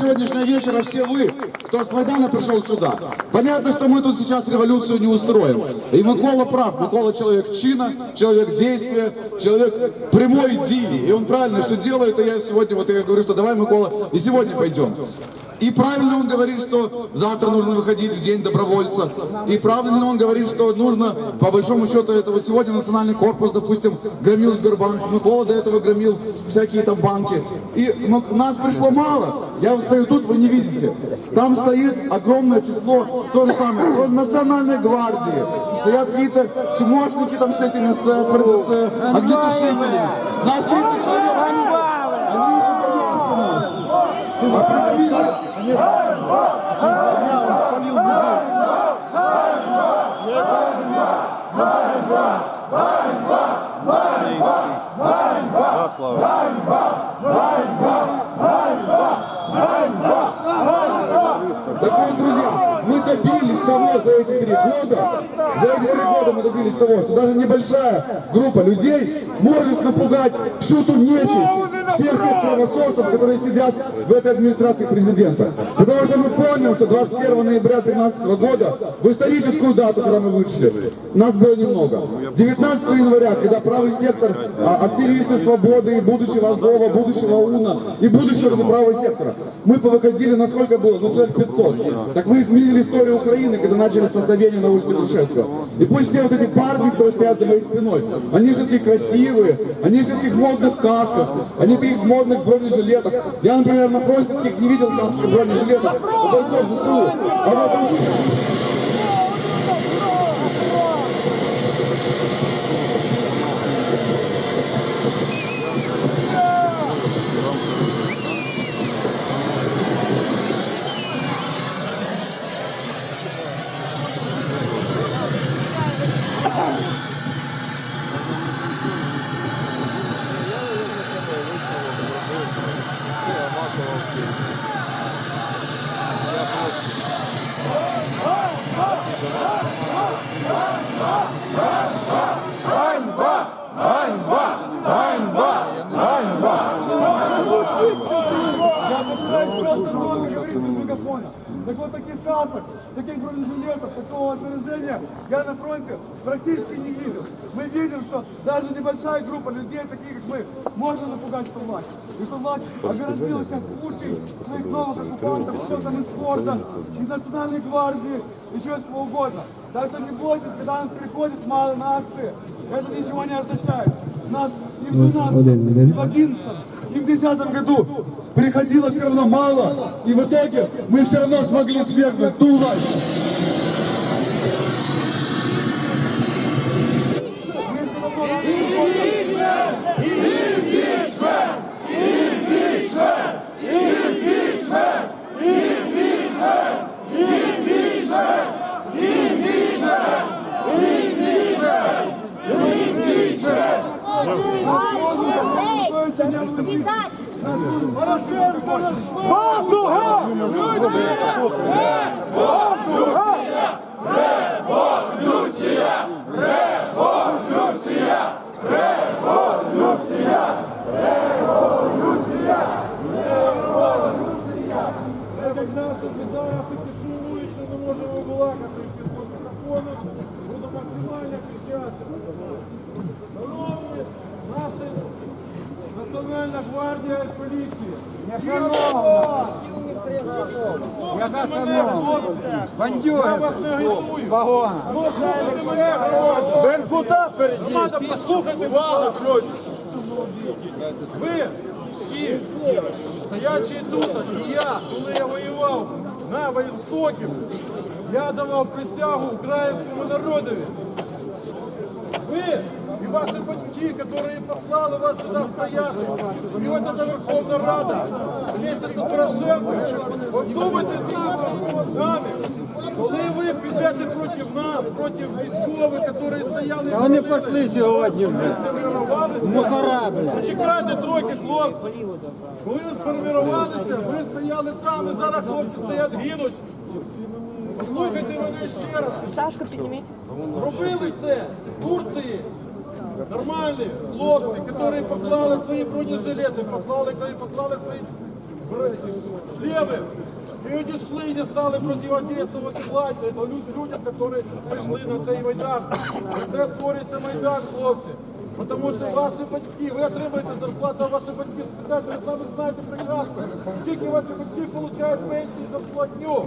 сегодняшнего вечера все вы, кто с Майдана пришел сюда. Понятно, что мы тут сейчас революцию не устроим. И Микола прав. Микола человек чина, человек действия, человек прямой идеи. И он правильно все делает. И я сегодня, вот я говорю, что давай, Микола, и сегодня пойдем. И правильно он говорит, что завтра нужно выходить в день добровольца. И правильно он говорит, что нужно, по большому счету, это вот сегодня национальный корпус, допустим, громил Сбербанк, Микола до этого громил всякие там банки. И ну, нас пришло мало. Я вот стою тут, вы не видите. Там стоит огромное число, то же самое, то национальной гвардии. Стоят какие-то чмошники там с этими, с, э, с огнетушителями. Наш 300 человек. Нас. Конечно, через дня он полил людей. Я это тоже видел. Но тоже убирается. Да, Слава. Так вот, друзья, мы добились того за эти три года, за эти три года мы добились того, что даже небольшая группа людей может напугать всю ту нечисть, всех тех кровососов, которые сидят в этой администрации президента. Потому что мы помним, что 21 ноября 2013 года, в историческую дату, когда мы вышли, нас было немного. 19 января, когда правый сектор, а, активисты свободы и будущего Азова, будущего УНА и будущего же правого сектора, мы повыходили, насколько было? Ну, человек 500. Так мы изменили историю Украины, когда начали столкновение на улице Грушевского. И пусть все вот эти парни, которые стоят за моей спиной, они все-таки красивые, они все-таки в модных касках, они в модных бронежилетах. Я, например, на фронте таких не видел касках и бронежилетов у бойцов ЗСУ. А вот Go! Go! Go! Постараюсь просто громко говорить без мегафона. Так вот таких касок, таких бронежилетов, такого снаряжения я на фронте практически не видел. Мы видим, что даже небольшая группа людей, таких как мы, можно напугать эту власть. И эту власть огородила сейчас кучей своих новых оккупантов, кто там из спорта, из национальной гвардии, еще из кого угодно. Так что не бойтесь, когда нас приходит мало на акции, это ничего не означает. Нас и в 12, и в 11, и в 10 году приходило все равно мало, и в итоге мы все равно смогли свергнуть ту власть. Пастуга! Пастуга! Революція! Революція! Революція! Революція! Революція! Так як нас обіцяє фетишуючи, не можемо балакати під мікрофоном, буду максимально кричати. Шановні, наша Національна гвардія я вас не. Вагона. Ви всі стоячі тут, і я, коли я воював на воєнстоків, я давав присягу українському народові. Ви и ваши батьки, которые послали вас сюда стоять, и вот эта Верховная Рада вместе с Порошенко, подумайте з нами, коли ви підете проти нас, проти військових, які стояли... Вони пішли сьогодні. Мусора, блядь. Трохи, хлопці. Коли ви сформувалися, ви стояли там, і зараз хлопці стоять, гинуть. Послухайте мене ще раз. Зробили це в Турції. Нормальні хлопці, які поклали свої бронежилети, послали, коли поклали свої члены і одійшли і не стали противодействувати владі, це люд- людям, які прийшли на цей майдан. Це створюється майдан, хлопці. Тому що ваші батьки, ви отримуєте зарплату, а ваші батьки спитають, ви самі знаєте прекрасно, скільки ваші батьки отримують пенсії зарплатню.